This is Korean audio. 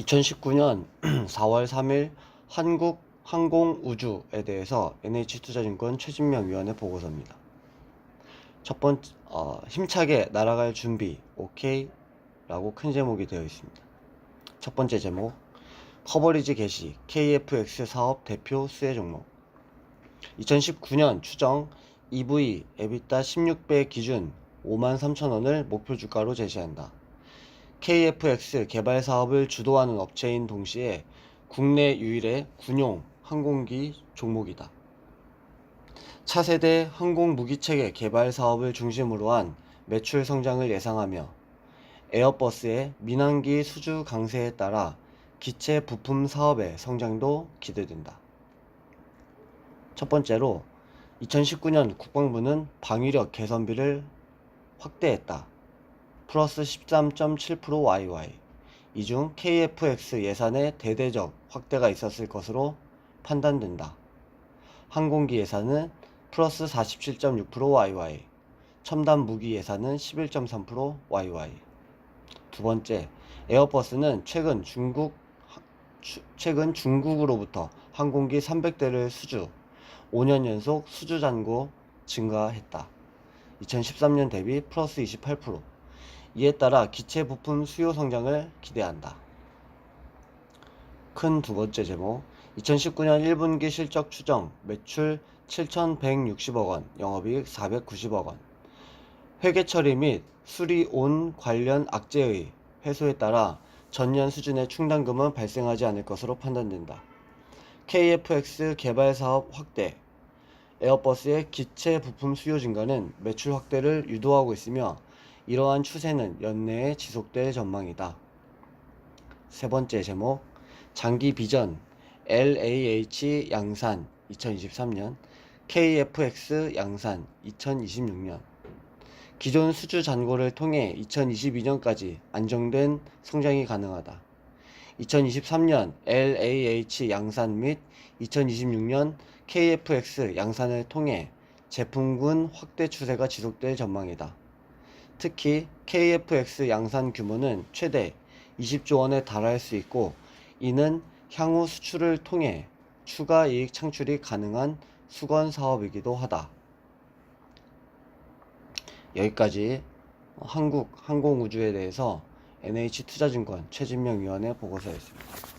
2019년 4월 3일 한국 항공우주에 대해서 NH투자증권 최진명 위원의 보고서입니다. 첫 번째, 어, 힘차게 날아갈 준비, 오케이? 라고 큰 제목이 되어 있습니다. 첫 번째 제목, 커버리지 개시, KFX 사업 대표 수혜 종목. 2019년 추정 EV EBITDA 16배 기준 5만 3천 원을 목표 주가로 제시한다. KFX 개발 사업을 주도하는 업체인 동시에 국내 유일의 군용 항공기 종목이다. 차세대 항공 무기체계 개발 사업을 중심으로 한 매출 성장을 예상하며 에어버스의 민항기 수주 강세에 따라 기체 부품 사업의 성장도 기대된다. 첫 번째로 2019년 국방부는 방위력 개선비를 확대했다. 플러스 13.7% YY. 이 중 KFX 예산의 대대적 확대가 있었을 것으로 판단된다. 항공기 예산은 플러스 47.6% YY. 첨단 무기 예산은 11.3% YY. 두 번째, 에어버스는 최근 중국 추- 최근 중국으로부터 항공기 300대를 수주 5년 연속 수주 잔고 증가했다. 2013년 대비 플러스 28%. 이에 따라 기체 부품 수요 성장을 기대한다. 큰 두 번째 제목 2019년 1분기 실적 추정 매출 7,160억 원, 영업이익 490억 원. 회계 처리 및 수리 온 관련 악재의 회수에 따라 전년 수준의 충당금은 발생하지 않을 것으로 판단된다. KFX 개발 사업 확대, 에어버스의 기체 부품 수요 증가는 매출 확대를 유도하고 있으며 이러한 추세는 연내에 지속될 전망이다. 세 번째 제목 장기 비전 LAH 양산 2023년 KFX 양산 2026년 기존 수주 잔고를 통해 2022년까지 안정된 성장이 가능하다. 2023년 LAH 양산 및 2026년 KFX 양산을 통해 제품군 확대 추세가 지속될 전망이다. 특히 KFX 양산 규모는 최대 20조 원에 달할 수 있고 이는 향후 수출을 통해 추가 이익 창출이 가능한 수건 사업이기도 하다. 여기까지 한국 항공우주에 대해서 NH투자증권 최진명 위원의 보고서였습니다.